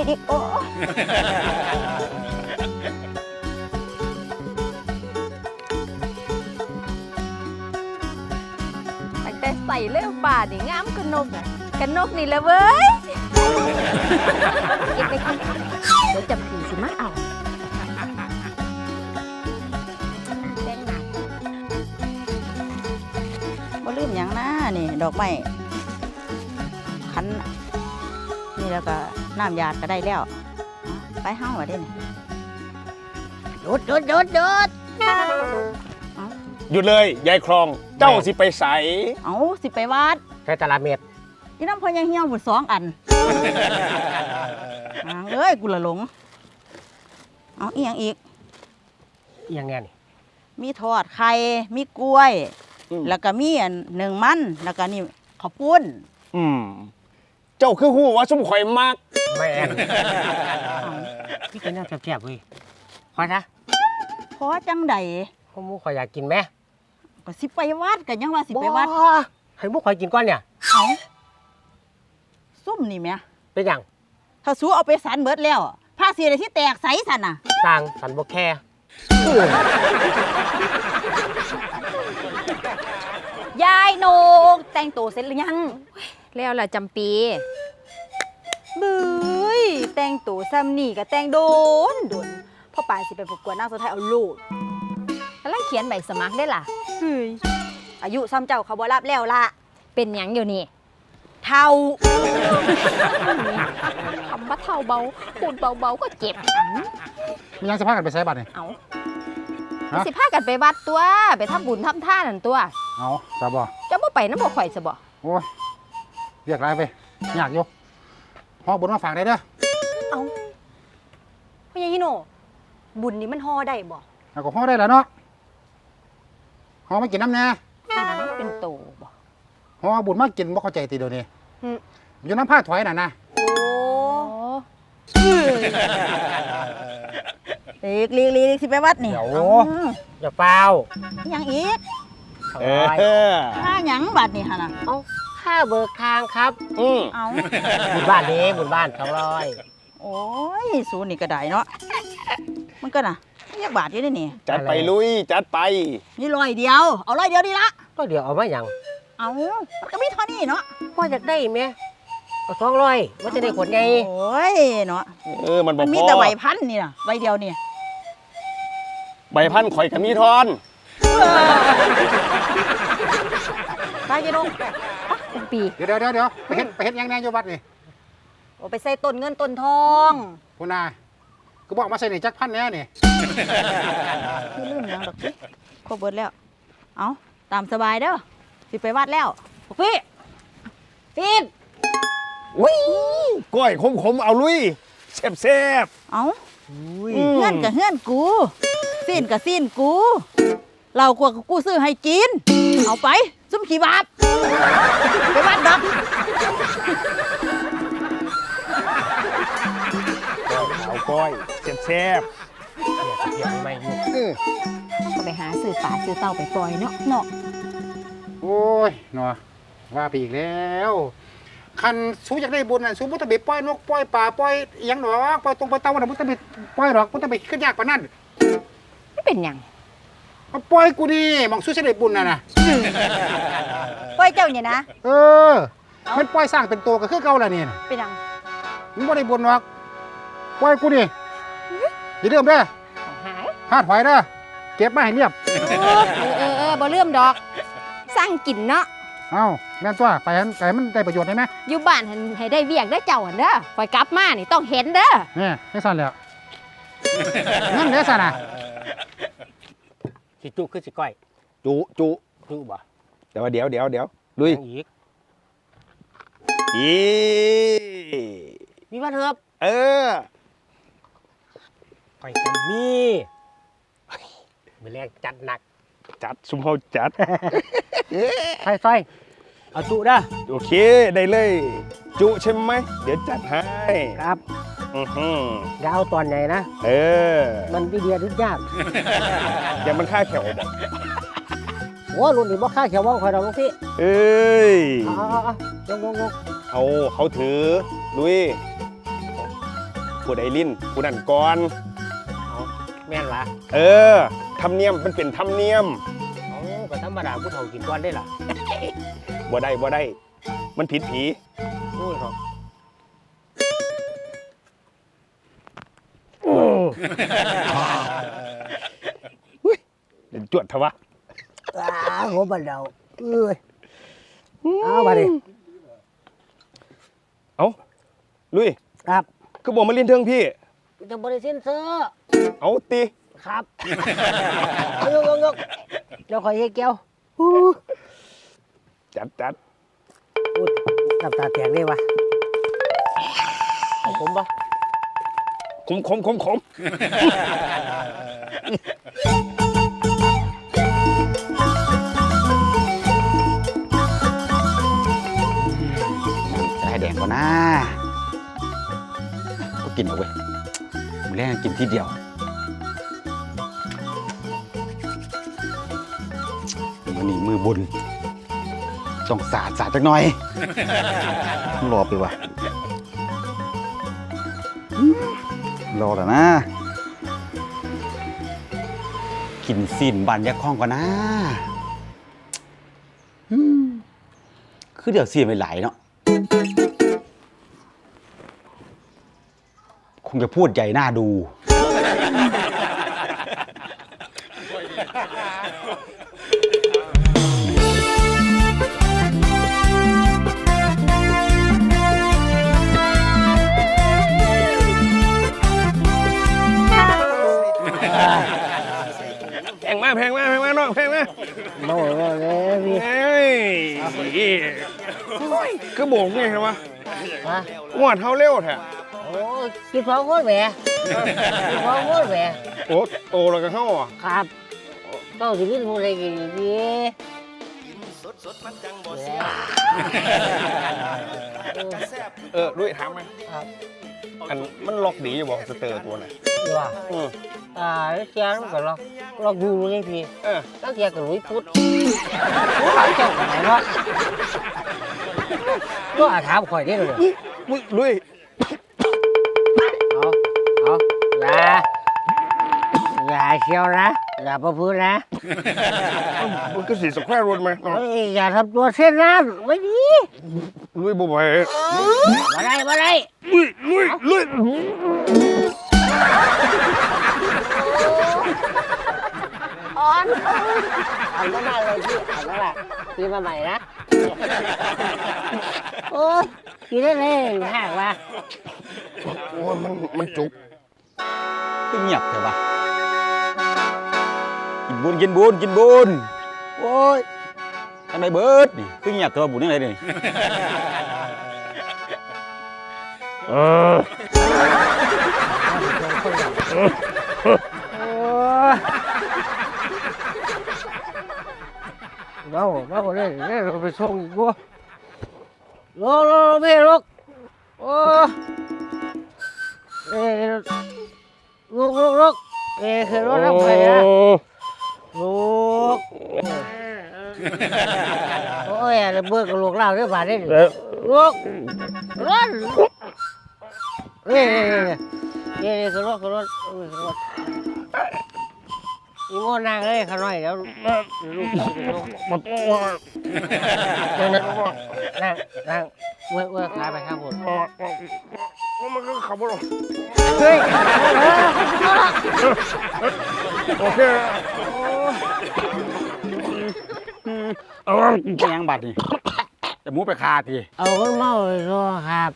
วิดีโอ ตั้งแต่ใส่เลือกป่านี่งามกระนกอะกระนกนี่แหละเว้ยเก็บไปกินเดี๋ยวจำผีสิมาเอาแดงหนักบ่ลืมหยังนะนี่ ดอกไม้ แล้วก็น้ำยาดก็ได้แล้วเอาไปเฮาอะเด้นี่โดดโดดโดดโดดหยุดเลยยายคลองเจ้าสิไปใสเอาสิไปวัดใช้ตารางเมตรอีน้ำพอยังเหี่ยวบุดสองอันอ่างเอ้ยกูละหลง เอาอีหยังอีกอิหยังแน่นี่มีทอดไข่ มีกล้วย แล้วก็มีอันหนึ่งมัน แล้วก็นี่ข้าวปุ้น อืม เจ้าคือหูว่าสมข่อยมากไม่แอนพี่กินน้ำแซ่บๆเว้ยคอยนะพอจังใดพวกมูคอยอยากกินไหมก็สิไปวัดกันยังว่าสิไปวัดบ่ให้มูคอยกินก้อนเนี่ยเอาซุ่มนี่แหม่เป็นอย่างถ้าสูเอาไปสันเบิดแล้วผ้าสีอะไรที่แตกใสสันน่ะสร้างสันบกแค่ยายโนกแต่งตัวเสร็จหรือยัง แล้วล่ะจำปีบื้ยแต่งตัวซ้ำนี่ก็แต่งโดนโดนพ่อป่ายสิไปประกวดนางสาวไทยเอาลูกกำลังเขียนใบสมัครได้ล่ะ เฮ้ยอายุซ้ำเจ้าเขาบ่รับแล้วล่ะ เป็นหยังอยู่นี่ เท่า คำว่าเท่าเบาพูดเบาๆก็เจ็บ มียังสภาพกันไปใช้บัตรนี่ เอาฮะ สิพากันไปวัดตัว ไปทำบุญทำท่านั่นตัว เอาจะบ่เจ้าบ่ไปน้ำบ่ข่อยซะบ่โอ้ย เรียกไรไปอยากอยู่พ่อบุญมาฝากได้เด้อเอาพ่อใหญ่ฮิโนบุญนี่มันห่อได้บ่เอาก็พ่อได้แล้วเนาะพ่อมากินน้ำแน่เป็นโตบ่พ่อบุญมากินบ่เข้าใจตีเดียวนี้อืมอยู่น้ำผ้าถอยน่ะนะโอ้ลีกลีกลีกสิไปวัดนี่เดี๋ยวเอาอย่าเฝ้าอีหยังอีกเขาเอร้อยอค่าหยังบัดนี่ฮะน่ะเอา ค่าเบิกทางครับอืมเอาบุญบ้านนี้บุญบ้านสองร้อยโอ้ยสูนี่ก็ได้เนาะมันก็น่ะเรียกบาทอยู่นี่นี่จัดไปลุย จัดไป นี่ร้อยเดียว เอาร้อยเดียวดีละก็เดี๋ยวเอามาอย่างเอามันก็มีเท่านี้เนาะพ่ออยากได้ไหมเอาสองร้อยว่าจะได้ขนไงโอ้ยเนาะเออ มันบมัอนกมีพอแต่ใบพันนี่น่ะใบเดียวนี่ใบพันข่อยกับมีทอน ไปยายโนเป็นปี เดี๋ยวเดี๋ยวเดี๋ยวเดี๋ยวไปเฮ็ดไปเฮ็ดหยังแน่อยู่บัดนี่โอ้ไปใส่ต้นเงินต้นทองคุณนาก็บอกมาใส่ในจักพันแน่นี่ไม่ลืมหยังดอกสิครบเบิดแล้ว เอาตามสบายเด้อสิไปวัดแล้วบอกพี่ฟีนอุ้ยก้อยขมๆเอาลุยแซ่บแซ่บเอาอุ้ยอืมเงื่อนกับเงื่อนกูซีนกับซีนกูเรากลัวกับกูซื้อให้กิน เอาไป ซุ่มขี้บาปไปวัดดอกเอาก้อยแซ่บแซ่บเดี๋ยวไม่อยู่เออก็ไปหาซื้อป่าซื้อเต่าไปปล่อยเนาะเนาะโอ้ยเนาะว่าไปอีกแล้วคันสูอยากได้บุญน่ะสูบ่ต้องไปปล่อยนกปล่อยปลาปล่อยอิหยังดอกปล่อยตรงปล่อยเต่าน่ะบ่ต้องไปปล่อยหรอกบ่ต้องไปขึ้นยากกว่านั้นไม่เป็นหยัง มาปล่อยกูนี่มองสู้สิได้บุญน่ะนะปล่อยเจ้าเนี่ยนะ เออ มันปล่อยสร้างเป็นตัวก็คือเก่าแล้วนี่น่ะเป็นหยังมึงบ่ได้บุญหรอกปล่อยกูนี่อย่าลืมเด้อของหายหาดหอยเด้อเก็บมาให้เรียบเออเออเออบ่เลื่อมดอกสร้างกินเนาะเอ้าแม่นตัวไปให้ไปให้มันได้ประโยชน์ได้ไหมอยู่บ้านให้ให้ได้เวียกได้เจ้าหั่นเด้อข่อยกลับมานี่ต้องเห็นเด้อ นี่ให้สั่นแล้วนั่นเด้อสั่นน่ะ สิจุคือสิก้อยจุจุจุบ่เดี๋ยวเดี๋ยวเดี๋ยวเดี๋ยวลุยยังอีกอีมีวันเถอะเออก้อยกันมีมือแรงจัดหนัก จัดซุมเขาจัดใส่ใส่เอาจุเด้อโอเคได้เลย จุใช่ไหมเดี๋ยวจัดให้ครับ อือหืออย่าเอาตอนไหนนะ เออมันวิเดียทุกยากอย่ามันค่าแขวบอกโอ้รุ่นนี้บ่ค่าเขียวว่องคอยเราพี่เอ้ยเอาเอาเอาเอาลงลงลงเอาเขาถือลุยผู้ใดลิ้นผู้นั้นก่อนเอาแม่นวะเออธรรมเนียมมันเป็นธรรมเนียมเอาก็ธรรมดาผู้เฒ่ากินก่อนได้ล่ะบ่ได้บ่ได้ มันผิดผีโอ้ยครับ เดี๋ยวจวดเถอะวะอ้าโหบันเดาเอ้ยเอาบัดนี้เอาลุยครับคือบอกมาเรียนเทิงพี่จะบริสินเซอร์เอาตีครับเอายกยกยกเดี๋ยวขอยเฮ็ดแก้วจัดจัดอุ๊ยน้ำตาแตกเลยวะเอาผมปะ ขมขมขมขมจะให้แดงก่อนนะก็กินเอาเว้ยมึงแรกกินทีเดียววันนี้มือบุญต้องสาดสาดจักหน่อยรอไปวะอืม รอแล้วนะ กินสินบานยักข้องก่อนนะคือเดี๋ยวเสียไปหลายเนาะคงจะพูดใหญ่หน้าดู โบกนี่ครับวะฮะงวดเท่าเร็วแท้โอ้ยคิดพอโคตรแหวคิดพอโคตรแหวโอ้โตแล้วก็เข้าอะครับเต้าสิขึ้นพูดอะไรกันดีเออด้วยถามไหมครับอันมันล็อกดีอยู่บอกสเตอร์ตัวน่ะดีว่าอืมอ่าแล้วเจ้ามันก็ล็อกล็อกดูเลยพี่เออแล้วเจ้าก็ลุยพุทธโอ้ยเจ้าก็ไหนวะ ก็อาถามข่อยได้เลยอุ้ยลุยเอาเอาอย่าอย่าเชียวนะ อย่าประพฤตินะ มันก็สีสแควร์รถไหมน้องเฮ้ยอย่าทำตัวเส้นนั้นไม่ดีลุยบ่ไหวมาได้มาได้ลุยลุยลุยอ่อนอ่อนมากๆเลยพี่อ่อนมากๆพี่มาใหม่นะโอ้ยกินได้เลยห่างว่ะโอ้ยมันมันจุกก็เงียบเถอะวะกินบุญกินบุญกินบุญโอ้ยทำไมเบิดนี่คือเงียบเถอะบุญยังไงนี่เออเราเราคนนี้เราไปส่งอีก บ่โลโลพี่ลูกโอ้เอ้ลูกลูกลูกเอ้คือรถน้ำไฟนะลูกโอ้ยอะไรเบิกกับลูกเล่าได้บาดได้ลูกรถนี่นี่นี่นี่คือรถคือรถคือรถอีโม่นางเอ้ยขาน้อยเดี๋ยวลูกลูกมันว่ามั นนั่นว่านั่งนั่งเว้ยเว้ยขาไปข้างบนมันก็ขับรถเฮ้ยโอเคเอาไม่ยังบัดนี่แต่มูไปคาทีเอาคนเมาเลยครับ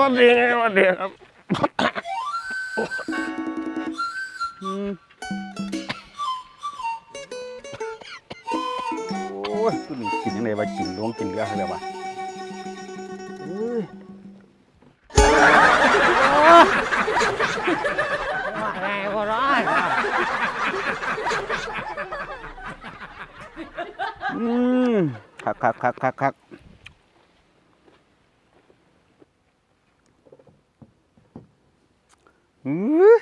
วันดีวันดีครับ อืมโอ้ยกูนี่กินยังไงวะกินล้วงกินเรืออะไรวะว่าไงก็ร้อนอืมคักคักคักคักคักอือ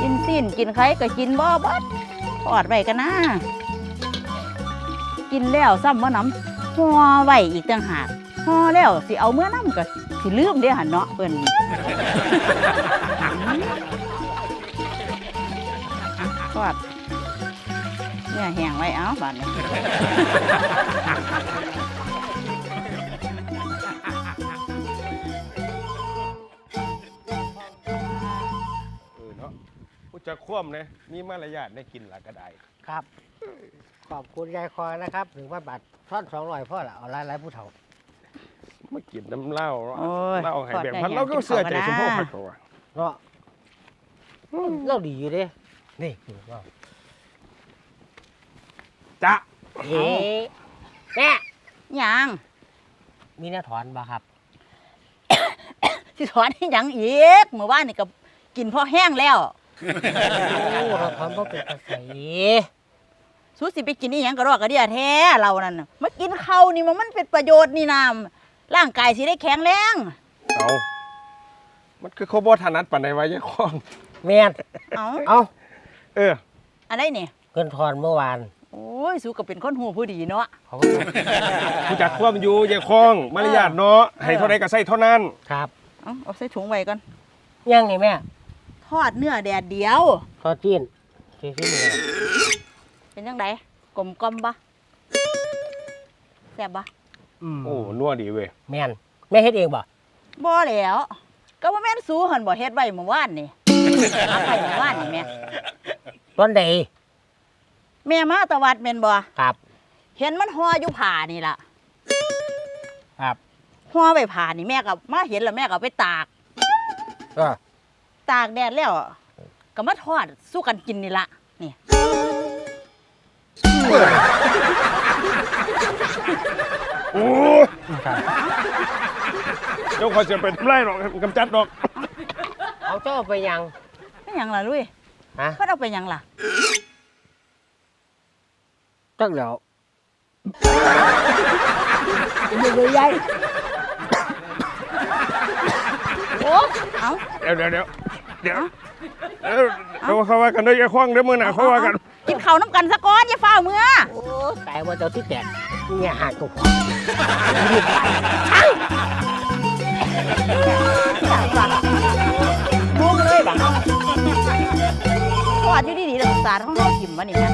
กินกินไข่ก็กินบ่เบัดทอดไว้กันนะกินแล้วซ้ำว่าน้ำห่อไว้อีกต่างหากห่อแล้วสิเอาเมื่อน้ำก็สิลืมเด้หันเนาะเพิ่น ทอดเนี่ยแห้งไว้เอาบาดนี้ จะคว่ำนะมีมารยาทได้กินหละก็ได้ครับ ขอบคุณยายคอยนะครับถึงว่าบาทท่อนสองร้อยพ่อละเอาหลายหลายผู้เฒ่ามากินน้ำเหล้าโอ้ยเหล้าให้แบบทอพัดนได้เราก็เสื้อใจกินสมข้าวพกันนะงษ์เขาว่าเนาะเราดีอยู่เด้นี่ว่าจ้ะเอ๊ะแม่หยังมีหน้าถอนบ่ครับสิถอนให้หยังอีกเมื่อวานนี่ก็กินพอแห้งแล้ว โอ้เราถอนเพราะเป็นกระแสสู้สิไปกินนี่ยังกระรอกกระเดียแท้เรานั่นน่ะมากินข้าวนี่มันมันเป็นประโยชน์นี่นามร่างกายสิได้แข็งแรง เอามันคือเขาบ่ถนัดปานใดวะยายคล้อง แม่นเอาเอาเออ อะไรนี่เงินถอนเมื่อวานโอ้ยสู้ก็เป็นคนหูผู้ดีเนาะเขาก็ผู้จักคว่ำอยู่ยายคล้อง มารยาทเนาะ ให้เท่าใดก็ใส่เท่านั้น ครับ เอาเอาใส่ถุงไว้ก่อน ยังนี่แม่ ทอดเนื้อแดดเดียว ทอดจีนที่ที่นี่เป็นยังไงกลมกลมๆปะแซ่บปะอืมโอ้นัวดีเว้ยแม่นแม่เฮ็ดเองบ่บ่แล้ว ก็ว่าแม่นสู้หันบ่เฮ็ดไว้เมื่อวานนี่เอาไปเมื่อวานนี่แม่ตอนใดแม่มาตะวัดแม่นบ่ครับ เห็นมันห่ออยู่ผ้านี่ล่ะ ครับห่อไว้ผ้านี่แม่ก็มาเห็นแล้วแม่ก็เอาไปตากเออ ตากแดดแล้ว ก็มาทอดสู้กันกินนี่ล่ะนี่โอ้ยครับเจ้าขอยจะเป็นไล่หรอกกำจัดดอก เอาเจ้าไปยังไม่หยังล่ะลุยฮะเพิ่นเอาไปหยังล่ะจักแล้ว โอ้เอาเดี๋ยวเดี๋ยวเดี๋ยวเดี๋ยวเดี๋ยวเดี๋ยวเขาว่ากันเด้วยยายคล้องเดี๋ยวมือหน้าเขาว่ากันกินข้าวน้ำกันซะก่อนอย่าฟ้าวเมื่อโอ้แต่ว่าเจ้าที่แตกเนี่ยหาตัวโมงเลยบังทอดอยู่ดีๆแล้วสารของเรากินวะนี่แม่